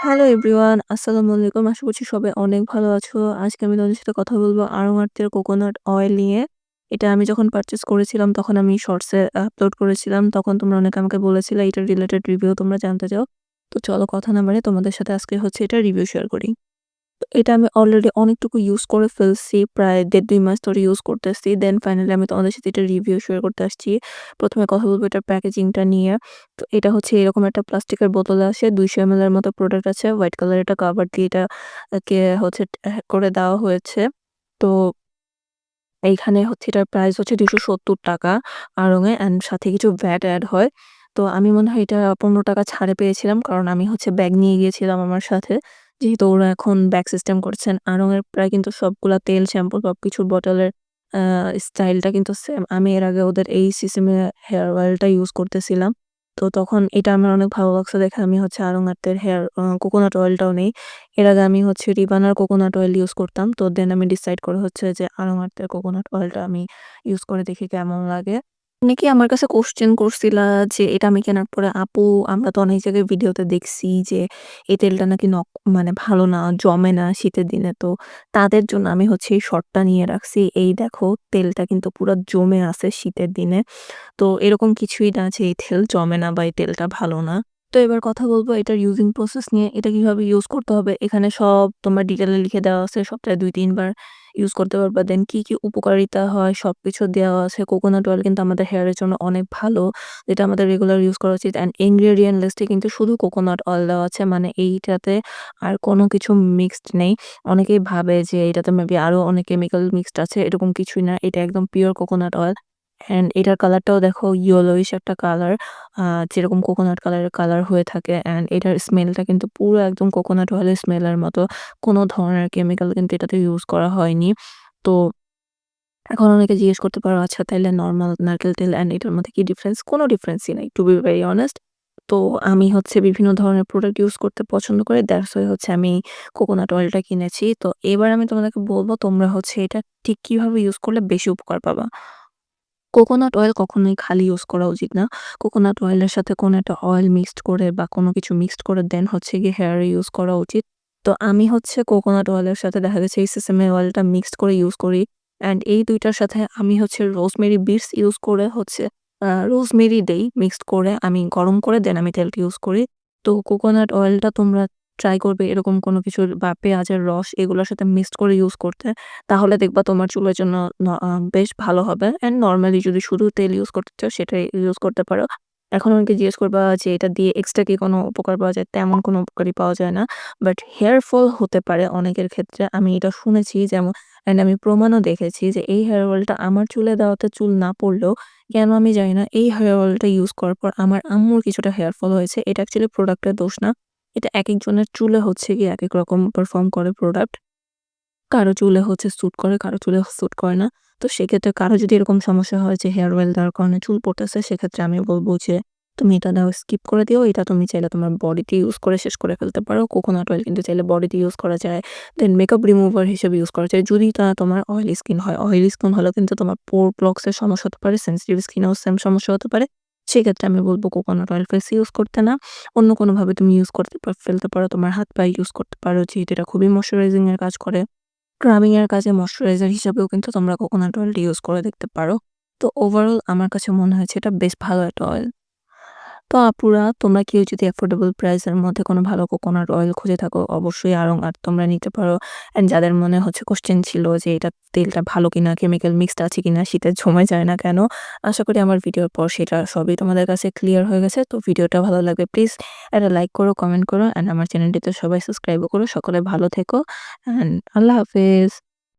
Hello everyone, আসসালামু আলাইকুম। আশা করছি সবাই অনেক ভালো আছো। আজকে আমি তোমাদের সাথে কথা বলব আড়ং আর্থের কোকোনাট অয়েল নিয়ে। এটা আমি যখন পারচেস করেছিলাম তখন আমি শর্টসে আপলোড করেছিলাম। তখন তোমরা অনেকে আমাকে বলেছিলে এটার রিলেটেড রিভিউ তোমরা জানতে চাও। তো চলো কথা না মানে তোমাদের সাথে আজকে হচ্ছে এটা রিভিউ শেয়ার করি। এটা আমি অলরেডি অনেকটুকু ইউজ করে ফেলছি। প্রায় ১.৫-২ মাস ধরে ইউজ করতেছি। দেন ফাইনালি আমি তোমাদের সাথে এটা রিভিউ শেয়ার করতে আসছি। প্রথমে কথা বলব এটার প্যাকেজিংটা নিয়ে। তো এটা হচ্ছে এরকম একটা প্লাস্টিকের বোতলে আসে। ২০০ এমএল এর মতো প্রোডাক্ট আছে। হোয়াইট কালারের একটা কভার দিয়ে এটাকে হচ্ছে ট্যাগ করে দেওয়া হয়েছে। তো এইখানে হচ্ছে এটার প্রাইস হচ্ছে ৳২৭০ আড়ং-এ অ্যান্ড সাথে কিছু ভ্যাট অ্যাড হয়। তো আমি মনে হয় এটা ৳১৫ ছাড়ে পেয়েছিলাম। কারণ আমি হচ্ছে ব্যাগ নিয়ে গিয়েছিলাম আমার সাথে। যেহেতু ওরা এখন ব্যাক সিস্টেম করছেন। আড়ং-এর প্রায় কিন্তু সবগুলা তেল, শ্যাম্পু সবকিছুর বটলের স্টাইলটা কিন্তু সেম। আমি এর আগে ওদের এই সিসিমে হেয়ার অয়েলটা ইউজ করতেছিলাম। তো তখন এটা আমার অনেক ভালো লাগছে দেখে আমি হচ্ছে আড়ং আর্থের হেয়ার কোকোনাট অয়েলটাও নেই। এর আগে আমি হচ্ছে রিবানার কোকোনাট অয়েল ইউজ করতাম। তো দেন আমি ডিসাইড করে হচ্ছে যে আড়ং আর্থের কোকোনাট অয়েলটা আমি ইউজ করে দেখি কেমন লাগে। অনেকেই আমার কাছে কোশ্চেন করছিলা যে এটা আমি কেনার পরে আপু আমরা তো অনেক জায়গায় ভিডিওতে দেখছি যে এই তেলটা নাকি নক মানে ভালো না, জমে না শীতের দিনে। তো তাদের জন্য আমি হচ্ছে এই শর্টটা নিয়ে রাখছি। এই দেখো তেলটা কিন্তু পুরো জমে আছে শীতের দিনে। তো এরকম কিছুই না যে এই তেল জমে না বা এই তেলটা ভালো না। তো এবার কথা বলব এটার ইউজিং প্রসেস নিয়ে। এটা কীভাবে ইউজ করতে হবে। এখানে সব তোমার ডিটেলে লিখে দেওয়া আছে। সপ্তাহে দুই তিনবার ইউজ করতে পারবা। দেন কি, কি উপকারিতা হয় সব কিছু দেওয়া আছে। কোকোনাট অয়েল কিন্তু আমাদের হেয়ারের জন্য অনেক ভালো। যেটা আমাদের রেগুলার ইউজ করা উচিত। অ্যান্ড ইনগ্রেডিয়েন্ট লিস্টে কিন্তু শুধু কোকোনাট অয়েল দেওয়া আছে। মানে এইটাতে আর কোনো কিছু মিক্সড নেই। অনেকেই ভাবে যে এটাতে মেবি আরও অনেক কেমিক্যাল মিক্সড আছে। এরকম কিছুই না। এটা একদম পিওর কোকোনাট অয়েল। অ্যান্ড এটার কালারটাও দেখো ইয়েলোইশ একটা কালার। যেরকম কোকোনাট কালারের কালার হয়ে থাকে। অ্যান্ড এটার স্মেলটা কিন্তু পুরো একদম কোকোনাট অয়েলের স্মেলের মতো। কোনো ধরনের কেমিক্যাল কিন্তু এটাতে ইউজ করা হয়নি। তো এখন অনেকে জিজ্ঞেস করতে পারো আচ্ছা তাইলে নর্মাল নারকেল তেল অ্যান্ড এটার মধ্যে কি ডিফারেন্স? কোনো ডিফারেন্সই নাই। To be very honest. তো আমি হচ্ছে বিভিন্ন ধরনের প্রোডাক্ট ইউজ করতে পছন্দ করি। দ্যাটস হচ্ছে আমি কোকোনাট অয়েলটা কিনেছি। তো এবার আমি তোমাদেরকে বলব, তোমরা হচ্ছে এটা ঠিক কীভাবে ইউজ করলে বেশি উপকার পাবা। কোকোনাট অয়েল কখনোই খালি ইউজ করা উচিত না। কোকোনাট অয়েলের সাথে কোনো একটা অয়েল মিক্সড করে বা কোনো কিছু মিক্সড করে দেন হচ্ছে গিয়ে হেয়ারে ইউজ করা উচিত। তো আমি হচ্ছে কোকোনাট অয়েলের সাথে দেখা গেছে এই সেসামে অয়েলটা মিক্সড করে ইউজ করি। অ্যান্ড এই দুইটার সাথে আমি হচ্ছে রোজমেরি বিটস ইউজ করে হচ্ছে রোজমেরি দেই মিক্সড করে আমি গরম করে দেন আমি তেলটা ইউজ করি। তো কোকোনাট অয়েলটা তোমরা ট্রাই করবে এরকম কোনো কিছুর বা পেঁয়াজের রস এগুলোর সাথে মিক্সড করে ইউজ করতে। তাহলে দেখবা তোমার চুলের জন্য বেশ ভালো হবে। অ্যান্ড নর্মালি যদি শুধু তেল ইউজ করতে চাও সেটাই ইউজ করতে পারো। এখন অনেকে জিজ্ঞেস করবা যে এটা দিয়ে এক্সট্রা কি কোনো উপকার পাওয়া যায়? তেমন কোনো উপকারই পাওয়া যায় না। বাট হেয়ার ফল হতে পারে অনেকের ক্ষেত্রে। আমি এটা শুনেছি যেমন অ্যান্ড আমি প্রমাণও দেখেছি যে এই হেয়ার অয়েলটা আমার চুলে দেওয়াতে চুল না পড়লেও কেন আমি জানি না, এই হেয়ার অয়েলটা ইউজ করার পর আমার আম্মুর কিছুটা হেয়ার ফল হয়েছে। এটা অ্যাকচুয়ালি প্রোডাক্টের দোষ না। এটা এক একজনের চুলে হচ্ছে কি এক এক রকম পারফর্ম করে প্রোডাক্ট। কারও চুলে হচ্ছে স্যুট করে, কারও চুলে স্যুট করে না। তো সেক্ষেত্রে কারও যদি এরকম সমস্যা হয় যে হেয়ার অয়েল দেওয়ার কারণে চুল পড়তেছে সেক্ষেত্রে আমি বলব যে তুমি এটা দাও স্কিপ করে দিও। এটা তুমি চাইলে তোমার বডিতে ইউজ করে শেষ করে ফেলতে পারো। কোকোনাট অয়েল কিন্তু চাইলে বডিতে ইউজ করা যায়। দেন মেকআপ রিমুভার হিসেবে ইউজ করা যায়। যদি তা তোমার অয়েলি স্কিন হয়। অয়েলি স্কিন হলেও কিন্তু তোমার পোর ব্লকস এর সমস্যা হতে পারে। সেনসিটিভ স্কিনেও সেম সমস্যা হতে পারে। সেক্ষেত্রে আমি বলব কোকোনাট অয়েল ফেস ইউজ করতে না। অন্য কোনোভাবে তুমি ইউজ করতে ফেলতে পারো। তোমার হাত-পায়ে ইউজ করতে পারো, যেহেতু এটা খুবই মশ্চারাইজিংয়ের কাজ করে। স্ক্রাবিং কাজে ময়শ্চারাইজার হিসাবেও কিন্তু তোমরা কোকোনাট অয়েলটি ইউজ করে দেখতে পারো। তো ওভারঅল আমার কাছে মনে হয়েছে এটা বেশ ভালো একটা অয়েল। তো আপুরা তোমরা কেউ যদি অ্যাফোর্ডেবল প্রাইসের মধ্যে কোনো ভালো কোকোনাট অয়েল খুঁজে থাকো অবশ্যই আড়ং আর তোমরা নিতে পারো। অ্যান্ড যাদের মনে হচ্ছে কোশ্চেন ছিল যে এটা তেলটা ভালো কিনা, কেমিক্যাল মিক্সড আছে কিনা, শীতে জমে যায় না কেন? আশা করি আমার ভিডিওর পর সেটা সবই তোমাদের কাছে ক্লিয়ার হয়ে গেছে। তো ভিডিওটা ভালো লাগবে প্লিজ একটা লাইক করো, কমেন্ট করো অ্যান্ড আমার চ্যানেলটিতে সবাই সাবস্ক্রাইবও করো। সকলে ভালো থেকো অ্যান্ড আল্লাহ হাফেজ।